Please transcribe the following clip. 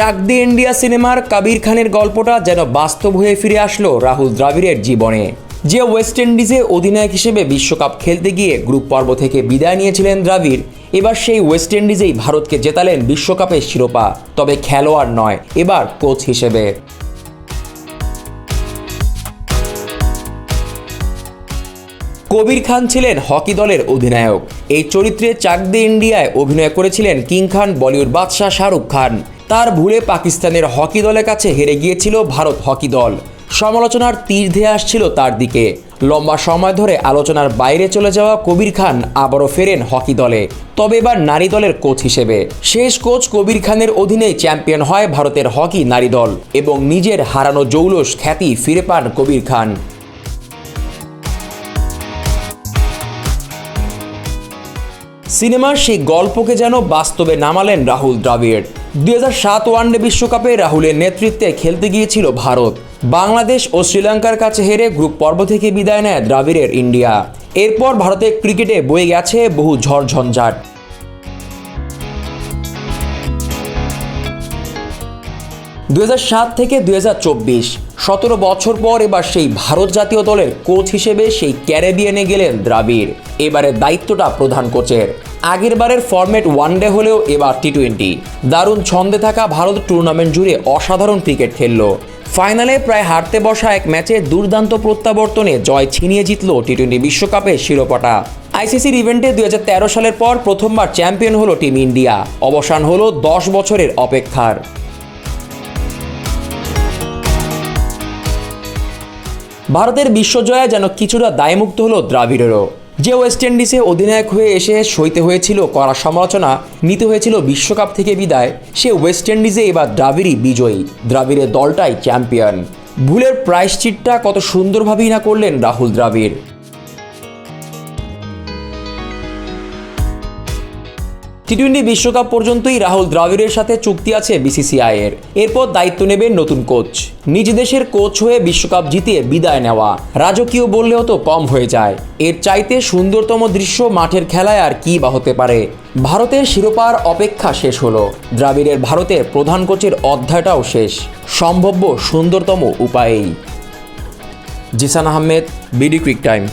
চাকদি India সিনেমার কাবির খানের গল্পটা যেন বাস্তব হয়ে ফিরে আসলো রাহুল দ্রাবিড়ের জীবনে। যে ওয়েস্ট ইন্ডিজে অধিনায়ক হিসেবে বিশ্বকাপ খেলতে গিয়ে গ্রুপ পর্ব থেকে বিদায় নিয়েছিলেন দ্রাবিড়, এবার সেই ওয়েস্ট ইন্ডিজেই ভারতকে জেতালেন বিশ্বকাপের শিরোপা, তবে খেলোয়াড় নয়, এবার কোচ হিসেবে। কবির খান ছিলেন হকি দলের অধিনায়ক। এই চরিত্রে চাক চাকদে ইন্ডিয়ায় অভিনয় করেছিলেন কিং খান, বলিউড বাদশাহ শাহরুখ খান। তার ভুলে পাকিস্তানের হকি দলের কাছে হেরে গিয়েছিল ভারত হকি দল। সমালোচনার তীর ধেয়ে আসছিল তার দিকে। লম্বা সময় ধরে আলোচনার বাইরে চলে যাওয়া কবির খান আবারও ফেরেন হকি দলে। তবে এবার নারী দলের কোচ হিসেবে। শেষ কোচ কবির খানের অধীনেই চ্যাম্পিয়ন হয় ভারতের হকি নারী দল এবং নিজের হারানো জৌলস খ্যাতি ফিরে পান কবির খান। সিনেমার সেই গল্পকে যেন বাস্তবে নামালেন রাহুল দ্রাবিড়। দুই হাজার সাত ওয়ানডে বিশ্বকাপে রাহুলের নেতৃত্বে খেলতে গিয়েছিল ভারত। বাংলাদেশ ও শ্রীলঙ্কার কাছে হেরে গ্রুপ পর্ব থেকে বিদায় নেয় দ্রাবিড়ের ইন্ডিয়া। এরপর ভারতের ক্রিকেটে বয়ে গেছে বহু ঝড় ঝঞ্ঝাট। দুই থেকে দুই সতেরো বছর পর এবার সেই ভারত জাতীয় দলের কোচ হিসেবে সেই ক্যারেবিয়ানে গেলেন দ্রাবিড়। এবারে দায়িত্বটা প্রধান কোচের। আগের বারের ফরম্যাট ওয়ানডে হলেও এবার টি টোয়েন্টি দারুণ ছন্দে থাকা ভারত টুর্নামেন্ট জুড়ে অসাধারণ ক্রিকেট খেললো। ফাইনালে প্রায় হারতে বসা এক ম্যাচে দুর্দান্ত প্রত্যাবর্তনে জয় ছিনিয়ে জিতল টি টোয়েন্টি বিশ্বকাপের শিরোপাটা। আইসিসির ইভেন্টে দুই হাজার তেরো সালের পর প্রথমবার চ্যাম্পিয়ন হলো টিম ইন্ডিয়া অবসান হলো দশ বছরের অপেক্ষার। ভারতের বিশ্বজয়া যেন কিছুটা দায়মুক্ত হলো দ্রাবিড়েরও। যে ওয়েস্ট ইন্ডিজে অধিনায়ক হয়ে এসে সইতে হয়েছিল করা সমালোচনা, নিতে হয়েছিল বিশ্বকাপ থেকে বিদায়, সে ওয়েস্ট ইন্ডিজে এবার দ্রাবিড়ই বিজয়ী, দ্রাবিড়ের দলটাই চ্যাম্পিয়ন। ভুলের প্রায়শ্চিটটা কত সুন্দরভাবেই না করলেন রাহুল দ্রাবিড়। টি টোয়েন্টি বিশ্বকাপ পর্যন্তই রাহুল দ্রাবিড়ের সাথে চুক্তি আছে বিসিসিআই এর এরপর দায়িত্ব নেবেন নতুন কোচ। নিজ দেশের কোচ হয়ে বিশ্বকাপ জিতিয়ে বিদায় নেওয়া। রাজকীয় বললেও তো কম হয়ে যায়। এর চাইতে সুন্দরতম দৃশ্য মাঠের খেলায় আর কি বা হতে পারে? ভারতের শিরোপার অপেক্ষা শেষ হলো। দ্রাবিড়ের ভারতের প্রধান কোচের অধ্যায়টাও শেষ। সম্ভাব্য সুন্দরতম উপায়েই। Zisan Ahmed, BD quick time.